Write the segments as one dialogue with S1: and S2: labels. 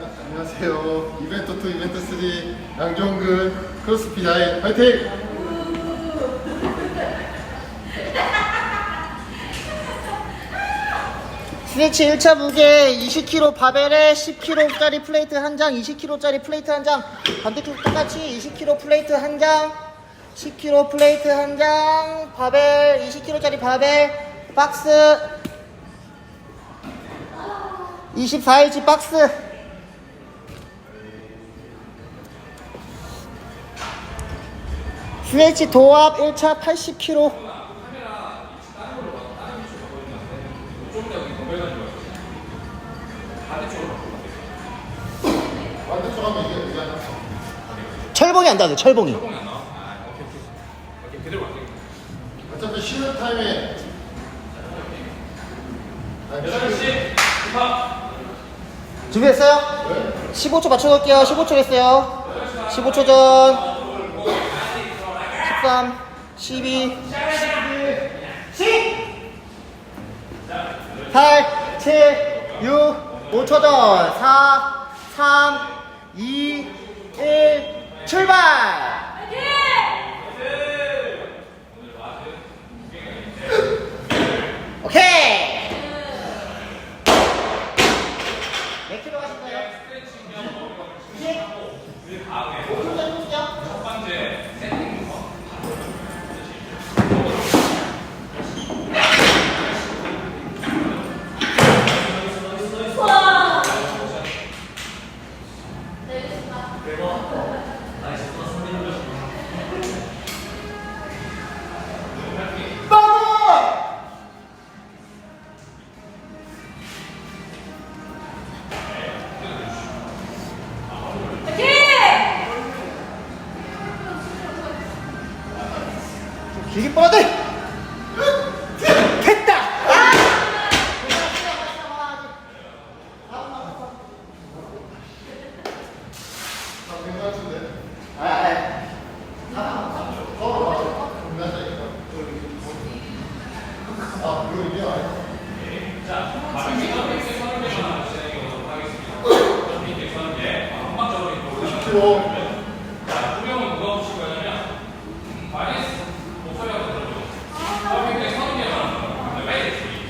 S1: 안녕하세요. 이벤트 2, 이벤트 3 양종근 크로스핏 아이 화이팅!
S2: 스트레치 1차 무게 20kg 바벨에 10kg짜리 플레이트 한 장, 20kg짜리 플레이트 한 장, 반대쪽 똑같이 20kg 플레이트 한 장, 10kg 플레이트 한 장, 바벨 20kg짜리 바벨 박스 24인치 박스 스트레치 도합 1차 80kg
S1: 반대쪽 하면 이게 이게 하나.
S2: 철봉이 안 닿아요 철봉이
S1: 어차피 쉬는 타임에 아니,
S2: 준비됐어요? 15초 맞춰놓을게요. 15초 했어요. 15초 전. 13, 12, 11, 10! 8, 7, 6, 5초 전. 4, 3, 2, 1, 출발!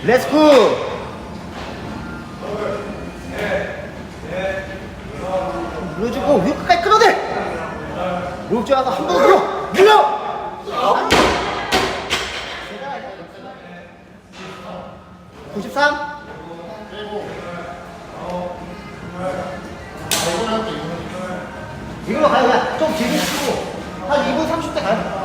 S2: 렛츠고! 눌러주고 위 끝까지 끌어내! 무릎 쥐어서 한번 눌러! 눌러! 93?
S1: 이건 할게, 이건.
S2: 이걸로 가요 그냥 좀 길게 치고 한 2분 30대 가요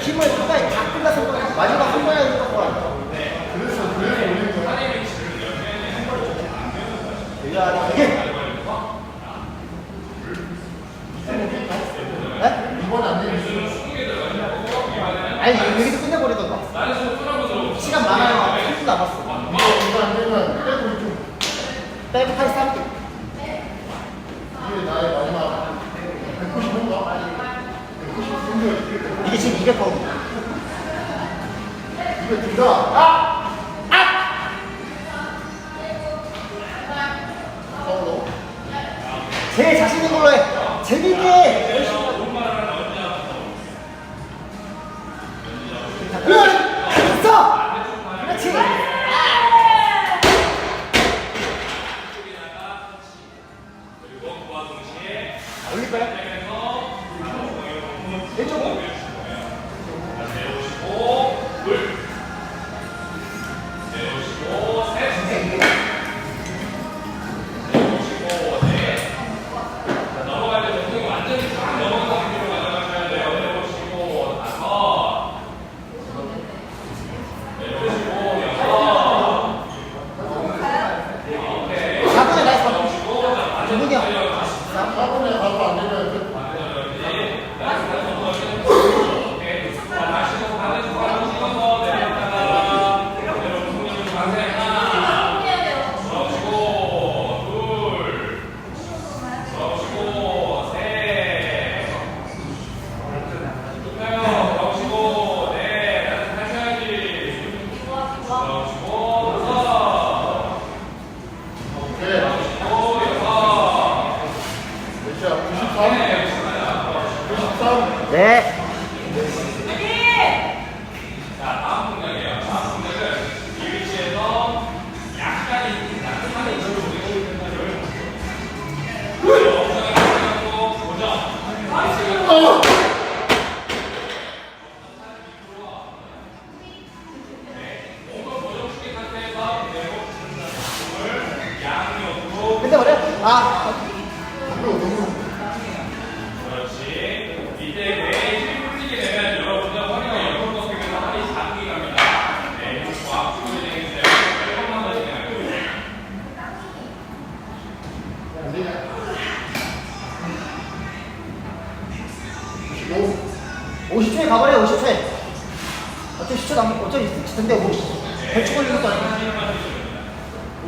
S2: 힘을 끝까지 다 끝나서 마지막 한 번에 해줄 거야
S1: 그래서, 그래서 올린 거야.
S2: 이게 네?
S1: 이번 안 되겠어.
S2: 아니 여기서 끝내버리던가 시간 많아요 3분 남았어
S1: 이거, 이거 안 되면 빼고 좀.
S2: 빼고 83
S1: 이게 나의 마지막 195인가? 195인가?
S2: 이게 지금 200파운드
S1: 이거 둘다 아! 서울로
S2: 제일 자신 있는 걸로 해 재밌게. 됐어 네.
S3: 익숙치도 않고 어쩌 익숙치 근데 뭐 벌칙 걸리는 것도 아니고.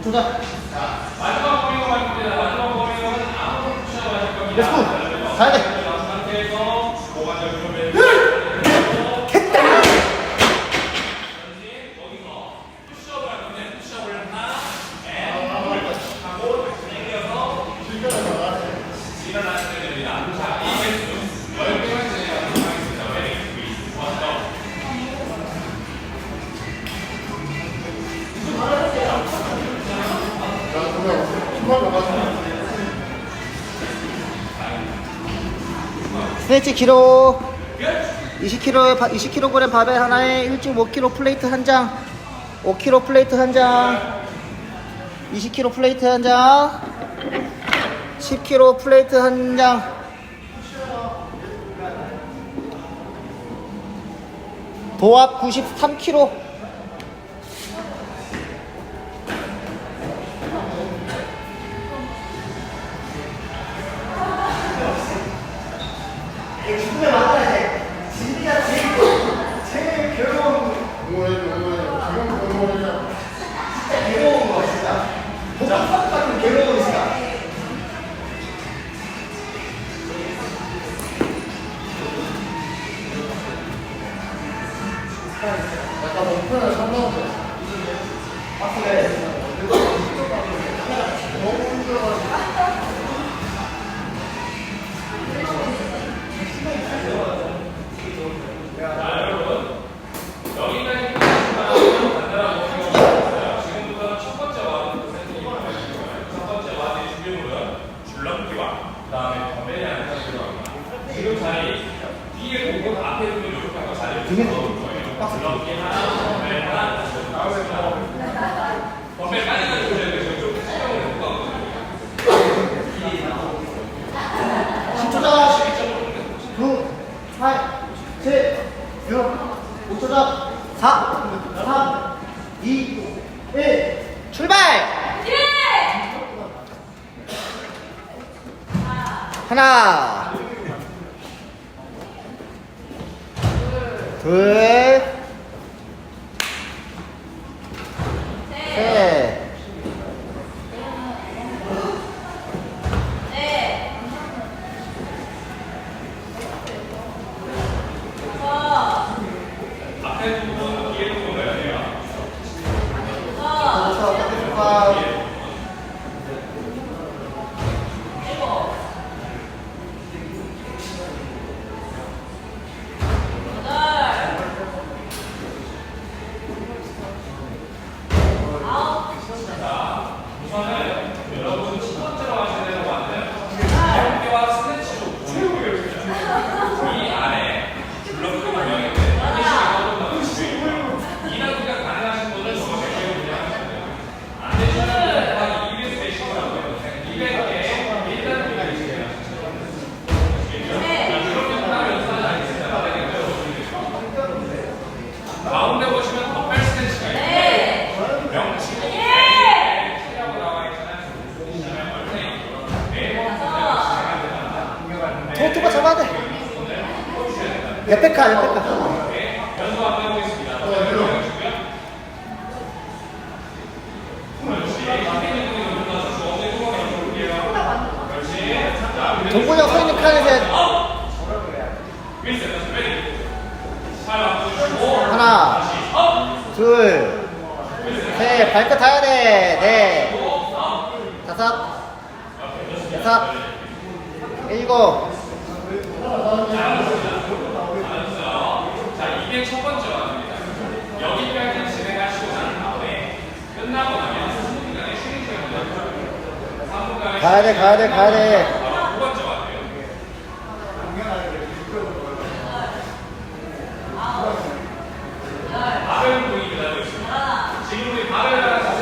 S3: 조자.
S2: 마지막 범위가 마지막 범위가 아무도 붙이지 마실 겁니다
S3: 렛츠고 가야돼. 스트레치 기록 20kg, 20kg 바벨 하나에 1.5kg 플레이트 한 장, 5kg 플레이트 한 장, 20kg 플레이트 한 장, 10kg 플레이트 한 장, 도합 93kg 둘
S2: 백카 야
S3: 백카
S2: 연습 한번 해보겠습니다.
S3: 동구형 선생님 칸에서 하나 둘셋. 발끝 하야 돼. 네, 다섯. 여섯. 일곱.
S2: 이게 첫 번째 와중입니다. 여기까지 진행하시고 난 다음에 끝나고 나면 3분간의 쉬는 시간이 있어요. 3분간의
S3: 가야 돼, 가야 돼, 가야 돼.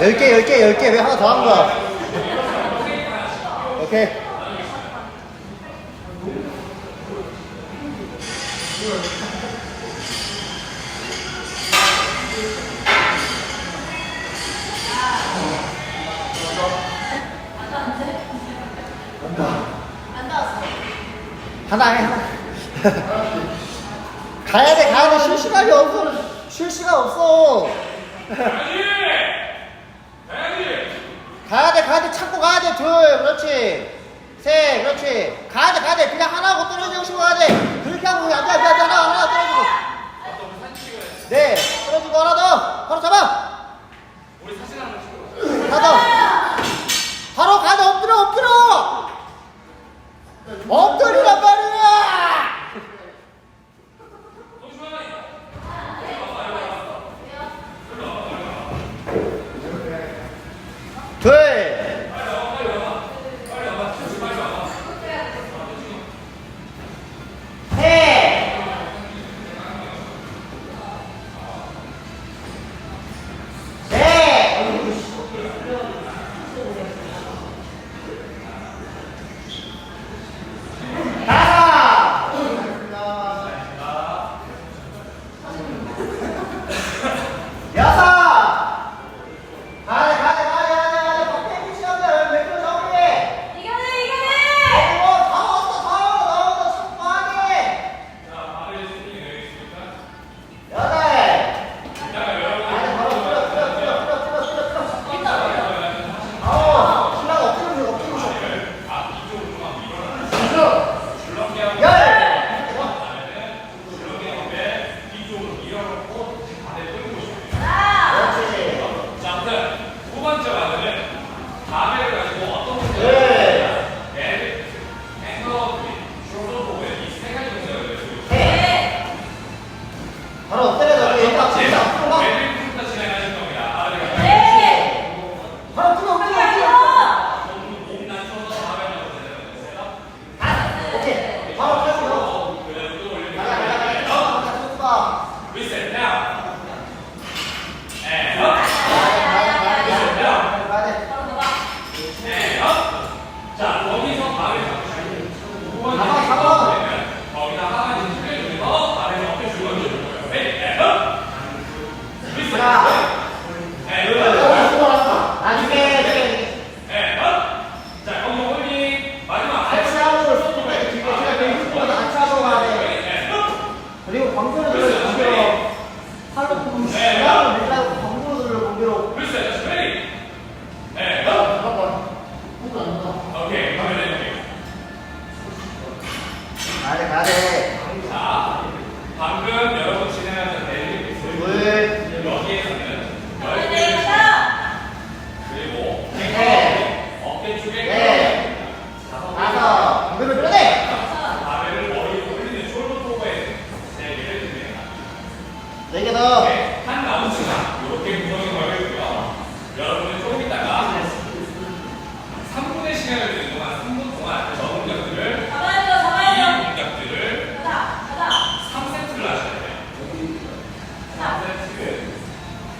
S3: 10개, 10개, 10개. 왜 하나 더 한 거야?
S2: 오케이. 하나 해 하나 가야 돼 가야 돼쉴 시간이 없어. 쉴 시간 없어.
S3: 가야
S2: 돼 가야 돼. 참고 가야 돼둘. 그렇지. 셋 그렇지. 가야 돼 가야 돼. 그냥 하나하고 떨어지고 싶어 가야 돼. 그렇게 하고 안돼 안돼 안돼. 하나 하나 떨어지고. 네. 떨어지고 하나 더. 바로 잡아.
S3: 우리 사진
S2: 하나 찍어
S3: 가다
S2: 바로 가다 엎드려 엎드려. 엉터리가
S3: 빠르다!
S2: 둘!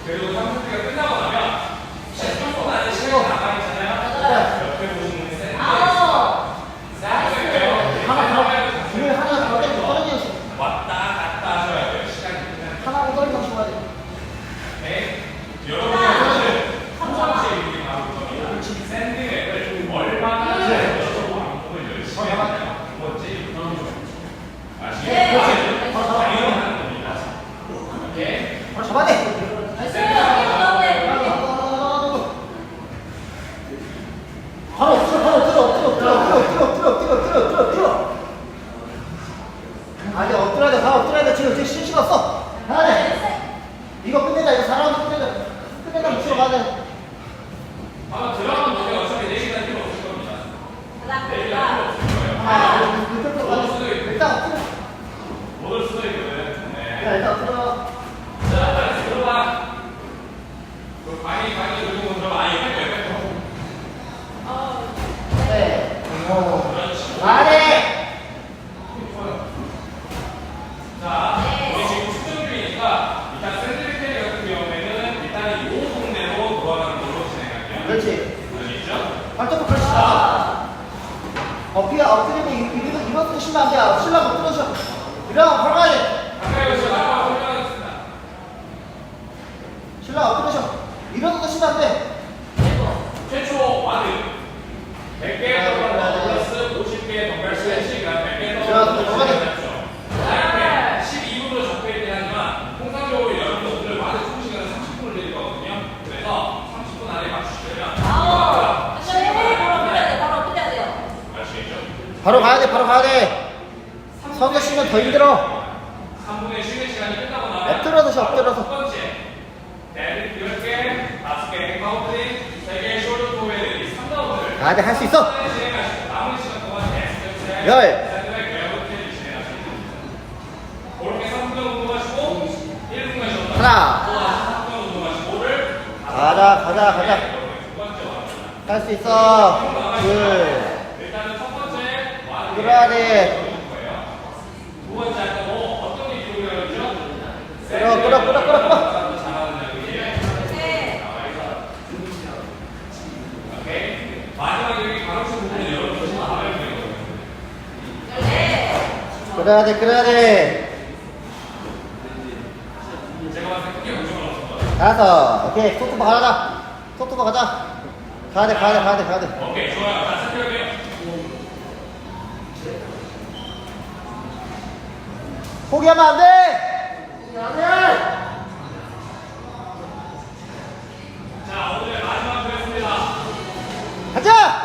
S3: 그리고
S4: 3분기가
S3: 끝나고 나면
S2: 그렇지.
S3: 발톱을 펼치다.
S2: 어깨가 엎드리면 이리로 이만큼 쉬면 안
S3: 실라고 풀어줘. 일어나,
S4: 걸어가야 돼.
S3: 아,
S2: 바로 가야 돼, 바로 가야 돼. 서서 쉬면 더 힘들어.
S3: 3분의 쉬는 시간이 끝나고 나면
S2: 엎드려서 엎드려서.
S3: 첫 번째, 네, 10개, 5개, 앵파운드링, 3개, 숄더 토웨이, 3라운드를
S2: 가야 돼, 할 수 있어.
S3: 네, 남은 시간 동안 계속해서
S2: 열. 하나. 가자, 가자, 가자. 할 수 있어. 둘. 돌아야 돼.
S3: 어, 끌어야
S2: 돼, 끌어야 돼. 알았어. 오케이. 소토바 가자. 소토바 가자. 가야 돼, 가야 돼, 가야 돼, 가야 돼.
S3: 오케이, 좋아요.
S2: 포기하면 안 돼! 포기하면
S3: 자, 오늘 마지막 표였습니다.
S2: 가자!